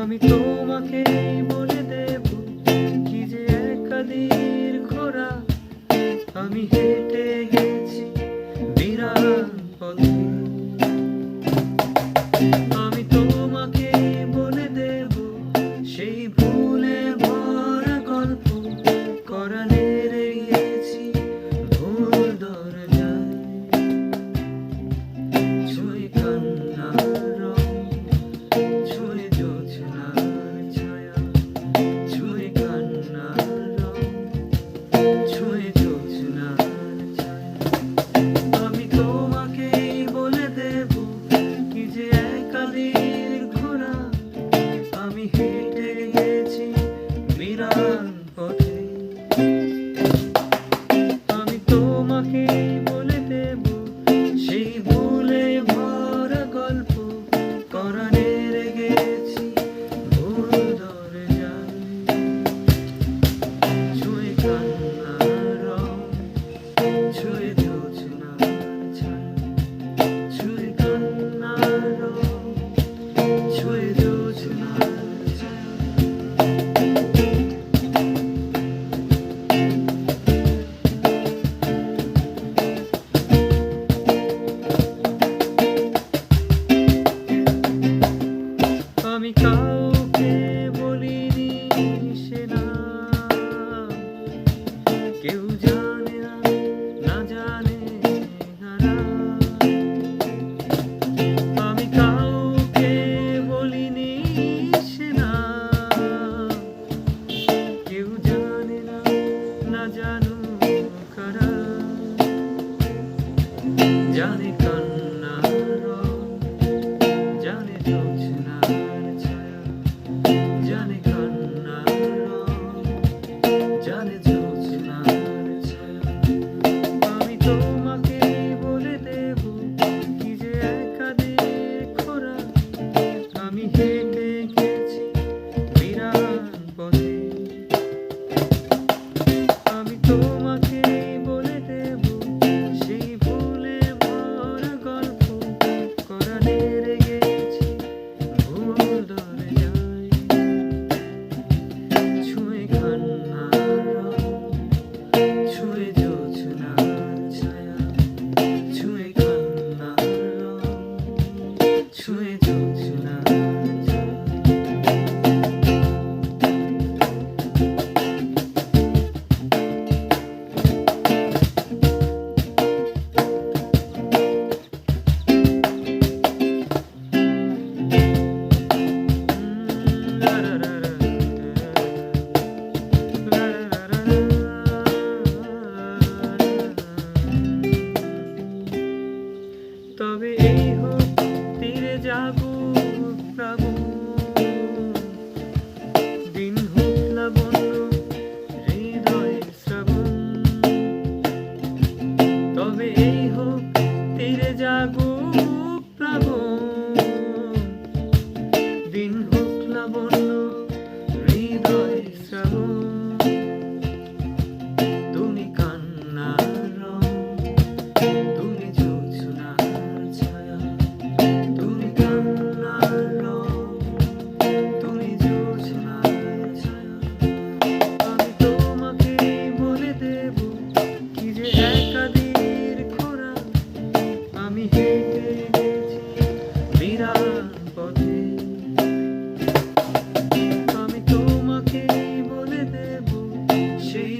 আমি তোমাকে বলে দেব কি যে একাদির ঘোরা আমি হেঁটে গেছি বিরাট পথে। Valley. আমি কাউকে বলিনি সে না। কেউ জানে না না জানে ছুঁয়ে Namu আমি হেঁটে গেছি বিরান পথে। আমি তোমাকে বলে দেব সেই